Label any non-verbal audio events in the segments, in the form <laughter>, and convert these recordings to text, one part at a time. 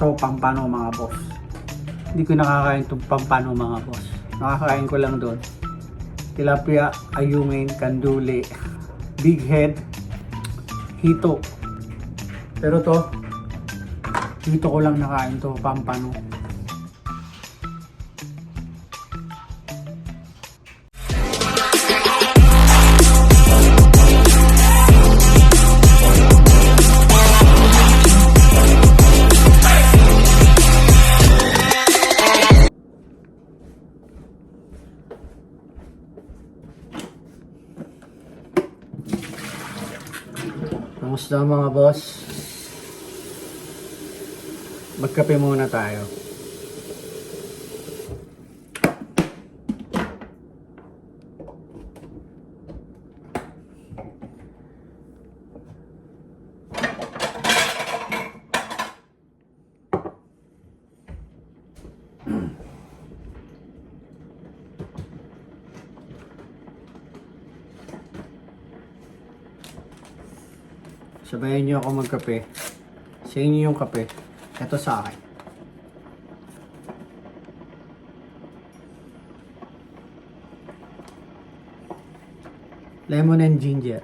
to pampano mga boss. Hindi ko nakakain itong pampano mga boss. Nakakain ko lang doon. Tilapia, ayungin, kanduli, big head, hito. Pero to, dito ko lang nakain to pampano. Kamusta mga boss? Magkape muna tayo. Sabayan niyo ako magkape. Sa inyo yung kape. Ito sa akin. Lemon and ginger.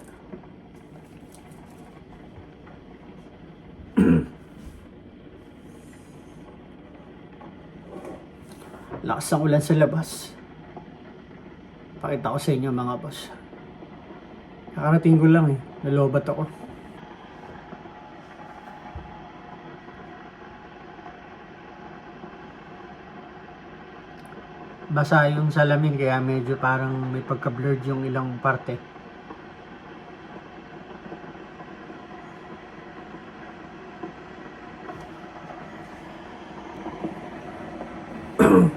<clears throat> Lakas ng ulan sa labas. Pakita ko sa inyo mga boss. Nakarating ko lang eh. Nalobat ako. Basa yung salamin kaya medyo parang may pagka-blurred yung ilang parte. <clears throat>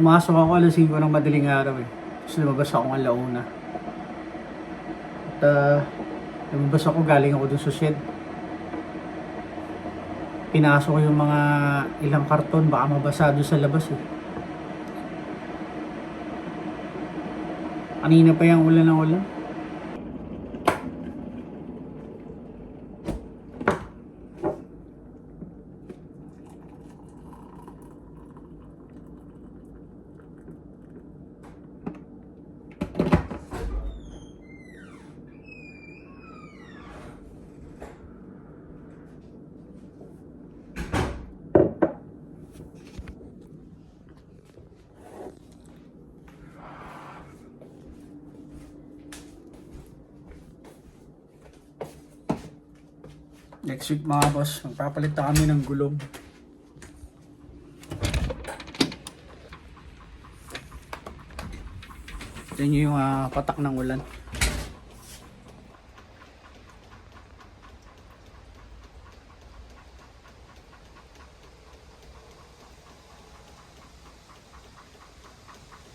Pumasok ako alas 5 ng madaling araw eh. Tapos lumabas ako ng alauna. At uh, lumabas ako galing ako dun sa shed pinasok ko yung mga ilang karton baka mabasa doon sa labas eh. Kanina pa yung ulan ng ulan. Next week mga boss, magpapalit kami ng gulong. Ito yung ah, patak ng ulan.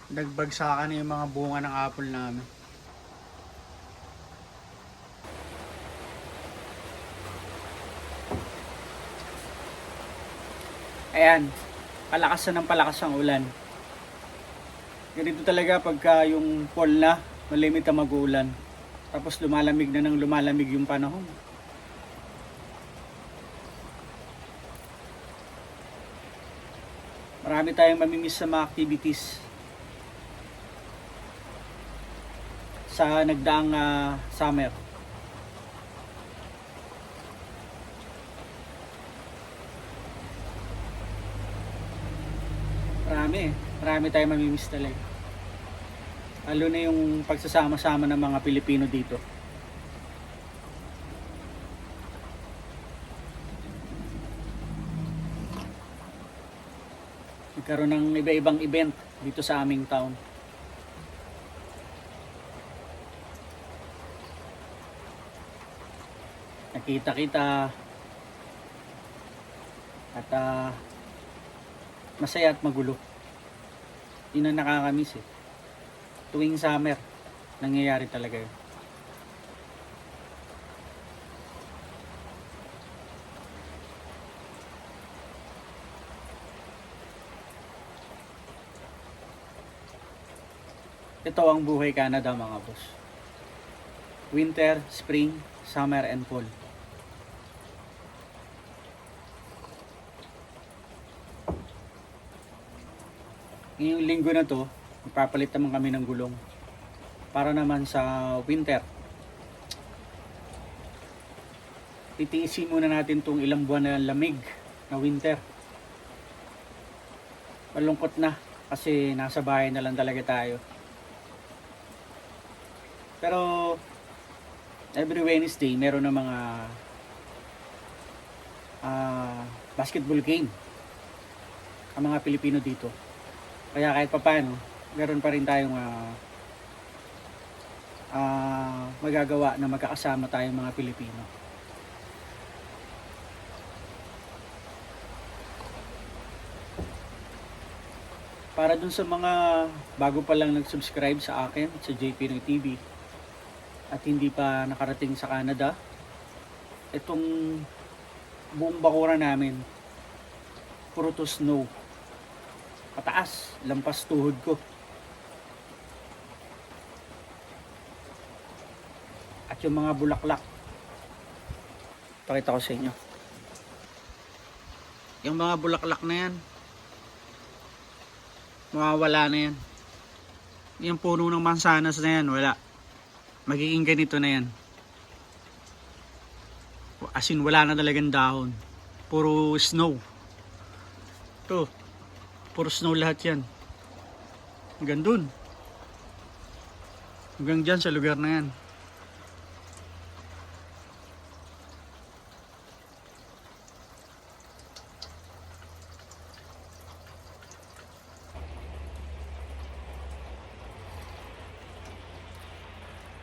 Nagbagsakan na yung mga bunga ng apple namin. Ayan, palakas na ng palakas ang ulan. Ganito talaga pagka yung fall na, malimit ang mag-uulan. Tapos lumalamig na ng lumalamig yung panahon. Marami tayong mamimiss sa mga activities. Sa nagdaang ah, summer. Marami tayong mamimiss talaga. Lalo na yung pagsasama-sama ng mga Pilipino dito. Nagkaroon ng iba-ibang event dito sa aming town. Nakita-kita at ah, masaya at magulo. Yun ang nakakamiss eh. Tuwing summer, nangyayari talaga yun. Ito ang buhay Canada mga boss. Winter, spring, summer and fall. Ngayong linggo na to, magpapalit naman kami ng gulong. Para naman sa winter. Titiisin muna natin tong ilang buwan na lamig na winter. Malungkot na kasi nasa bahay na lang talaga tayo. Pero every Wednesday meron na mga ah, basketball game ang mga Pilipino dito. Kaya kahit papaano, meron pa rin tayong ah, ah, magagawa na magkakasama tayong mga Pilipino. Para dun sa mga bago pa lang nag-subscribe sa akin sa JP Pinoy TV at hindi pa nakarating sa Canada, itong buong bakura namin puro to snow. Pataas, lampas tuhod ko. At yung mga bulaklak. Pakita ko sa inyo. Yung mga bulaklak na yan, mawawala na yan. Yung puno ng mansanas na yan, wala. Magiging ganito na yan. As in, wala na talagang dahon. Puro snow. Ito. Puro snow lahat yan. Hanggang dun. Hanggang dyan sa lugar na yan.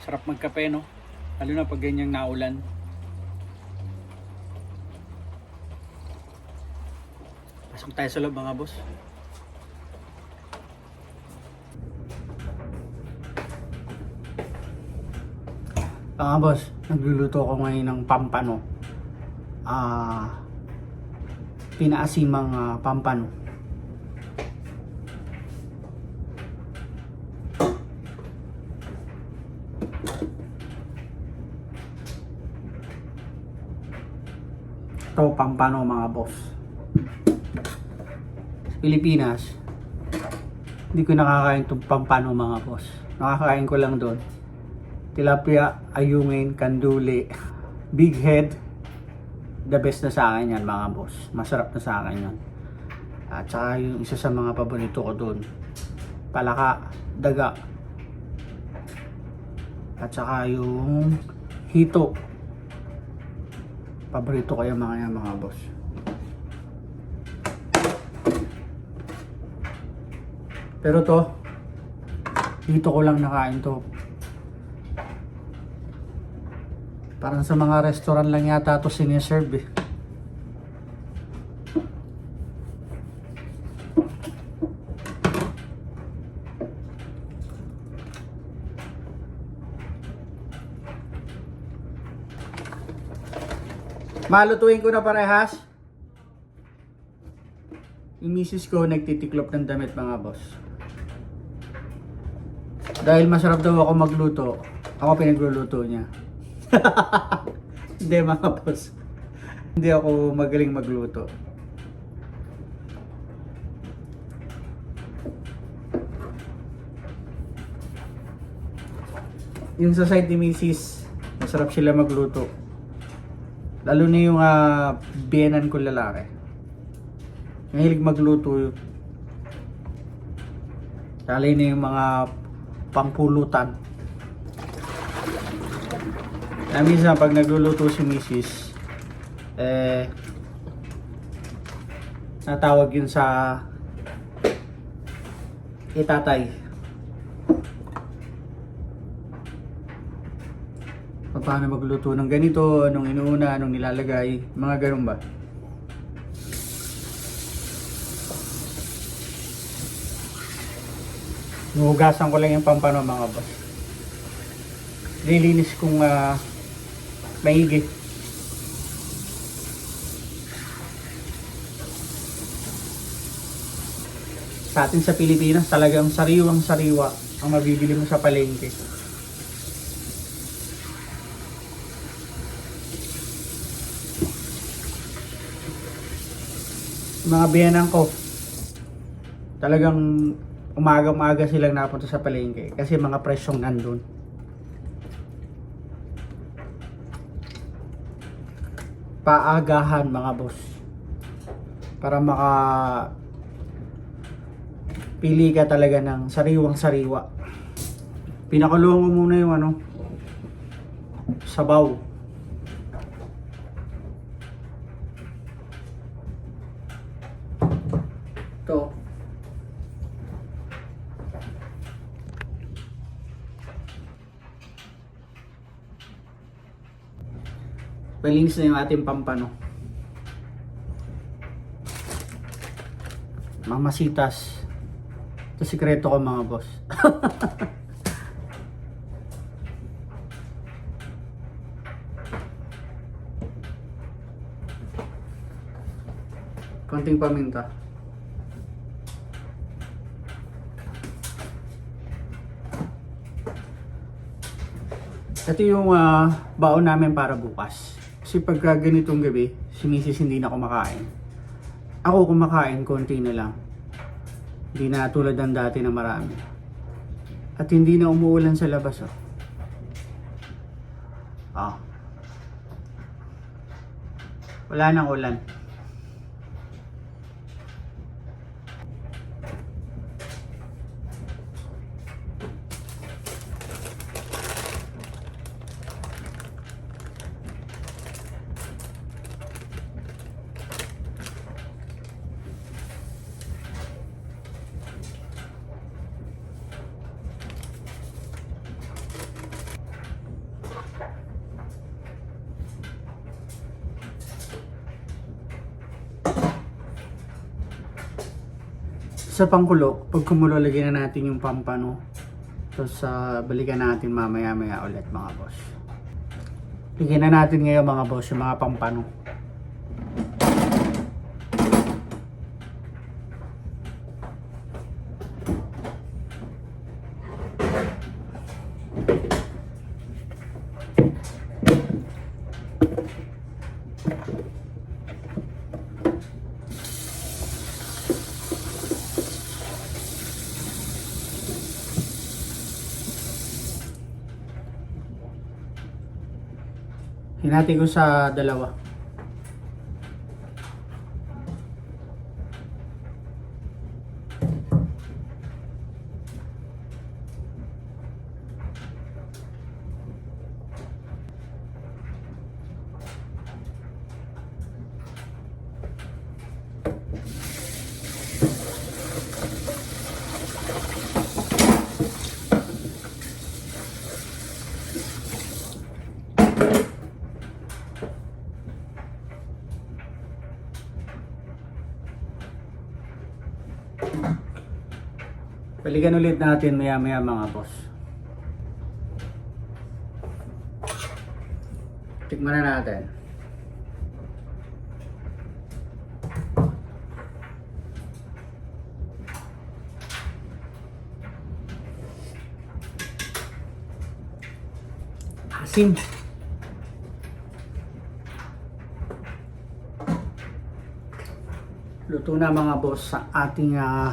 Sarap magkape, no? Lalo na pag ganyang naulan. Pasok tayo sa loob, mga boss. Mga boss, nagluluto ako ngayon ng pampano. Ah, pinaasimang ah, pampano. Ito, pampano mga boss. Sa Pilipinas, hindi ko nakakain itong pampano mga boss. Nakakain ko lang doon. Tilapia, ayungin, kanduli, big head. The best na sa akin yan mga boss. Masarap na sa akin yan. At saka yung isa sa mga paborito ko doon. Palaka, daga. At saka yung hito. Paborito ko yung mga yan mga boss. Pero to, dito ko lang nakain to. Parang sa mga restaurant lang yata to siniserve eh. Malutuin ko na parehas. Yung misis ko nagtitiklop ng damit mga boss. Dahil masarap daw ako magluto, ako pinagluluto niya. <laughs> Hindi mga boss. Hindi ako magaling magluto. Yung sa side ni Mrs. Masarap sila magluto. Lalo na yung uh, biyenan ko lalaki. Mahilig magluto. Lalo na yung mga pangpulutan. Na minsan pag nagluluto si Mrs. Eh, natawag yun sa itatay. paano magluto ng ganito, anong inuuna, anong nilalagay, mga ganun ba? Nuhugasan ko lang yung pampano mga boss. Lilinis kong uh, maigi. Sa atin sa Pilipinas, talagang sariwang-sariwa ang mabibili mo sa palengke. Mga biyanan ko, talagang umaga-umaga silang napunta sa palengke kasi mga presyong nandun. Paagahan mga boss para maka pili ka talaga ng sariwang sariwa. Pinakulungan mo muna yung ano, sabaw. To. Palinis na yung ating pampano. Mamasitas. Ito sikreto ko mga boss. <laughs> Konting paminta. Ito yung ah, baon namin para bukas. Kasi pagka ganitong gabi, si Mrs. hindi na kumakain. Ako kumakain, konti na lang. Hindi na tulad ng dati na marami. At hindi na umuulan sa labas, oh. Ah. Wala nang ulan. Sa pangkulo, pag kumulo, lagyan na natin yung pampano. Tapos sa balikan natin mamaya-maya ulit mga boss. Lagyan na natin ngayon mga boss yung mga pampano. Hinati ko sa dalawa. Balikan ulit natin maya-maya mga boss. Tikman na natin. Asim. Luto na mga boss sa ating ah,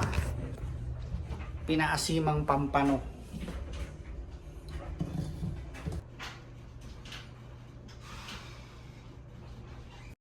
pinaasimang pampano.